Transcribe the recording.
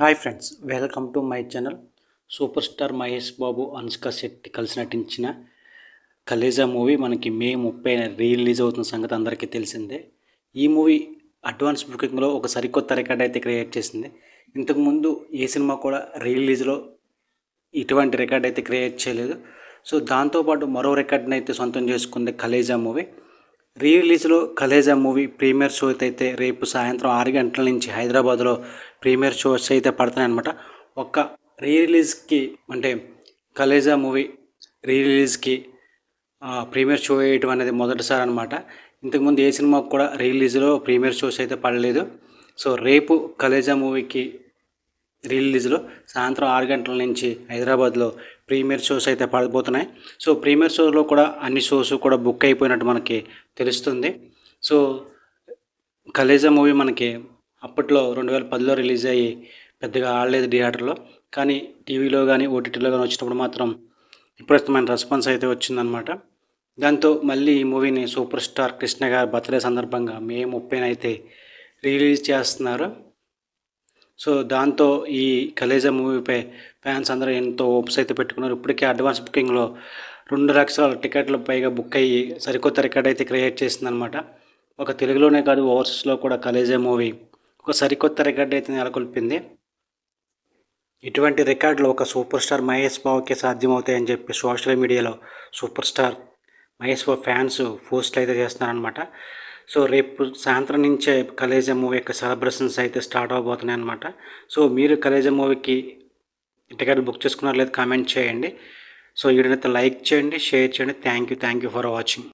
Hi friends welcome to my channel. Super star Mahesh Babu Anushka Shetty కలిసి నటించిన Khaleja movie మనకి మే ముప్పై release అవుతున్న సంగతి అందరికీ తెలిసిందే. ఈ మూవీ అడ్వాన్స్ బుకింగ్లో ఒక సరికొత్త రికార్డ్ అయితే క్రియేట్ చేసింది. ఇంతకుముందు ఏ సినిమా కూడా రిలీజ్లో ఇటువంటి రికార్డ్ అయితే క్రియేట్ చేయలేదు. సో దాంతోపాటు మరో రికార్డ్ని అయితే సొంతం చేసుకుంది కలేజా మూవీ. రీ రిలీజ్లో కలేజా మూవీ ప్రీమియర్ షో అయితే రేపు సాయంత్రం ఆరు గంటల నుంచి హైదరాబాద్లో ప్రీమియర్ షోస్ అయితే పడతాయి అనమాట ఒక్క రీ రిలీజ్కి అంటే కలేజా మూవీ రీ రిలీజ్కి ప్రీమియర్ షో వేయటం అనేది మొదటిసారి అనమాట ఇంతకుముందు ఏ సినిమాకు కూడా రిలీజ్లో ప్రీమియర్ షోస్ అయితే పడలేదు. సో రేపు కలేజా మూవీకి రిలీజ్లో సాయంత్రం ఆరు గంటల నుంచి హైదరాబాద్లో ప్రీమియర్ షోస్ అయితే పడబోతున్నాయి. సో ప్రీమియర్ షోలో కూడా అన్ని షోస్ కూడా బుక్ అయిపోయినట్టు మనకి తెలుస్తుంది. సో కలేజా మూవీ మనకి అప్పట్లో రెండు వేల పదిలో రిలీజ్ అయ్యి పెద్దగా ఆడలేదు థియేటర్లో. కానీ టీవీలో కానీ ఓటీటీలో కానీ వచ్చినప్పుడు మాత్రం విపరీతమైన రెస్పాన్స్ అయితే వచ్చిందనమాట దాంతో మళ్ళీ ఈ మూవీని సూపర్ స్టార్ కృష్ణ గారి బర్త్డే సందర్భంగా మే ముప్పైన అయితే రిలీజ్ చేస్తున్నారు. సో దాంతో ఈ కలేజా మూవీపై ఫ్యాన్స్ అందరూ ఎంతో ఓప్స్ అయితే పెట్టుకున్నారు. ఇప్పటికే అడ్వాన్స్ బుకింగ్లో రెండు లక్షల టికెట్లు పైగా బుక్ అయ్యి సరికొత్త రికార్డ్ అయితే క్రియేట్ చేసిందనమాట ఒక తెలుగులోనే కాదు ఓవర్సీస్లో కూడా కలేజా మూవీ ఒక సరికొత్త రికార్డ్ అయితే నెలకొల్పింది. ఇటువంటి రికార్డులు ఒక సూపర్ స్టార్ మహేష్ బాబుకే సాధ్యమవుతాయని చెప్పి సోషల్ మీడియాలో super star Mahesh Babu fans పోస్ట్లు అయితే చేస్తున్నారనమాట సో రేపు సాయంత్రం నుంచే కలేజా మూవీ యొక్క సెలబ్రేషన్స్ అయితే స్టార్ట్ అవబోతున్నాయి అనమాట సో మీరు కలేజా మూవీకి టికెట్ బుక్ చేసుకున్నారు లేదు కామెంట్ చేయండి. సో వీడినైతే లైక్ చేయండి షేర్ చేయండి. Thank you thank you for watching.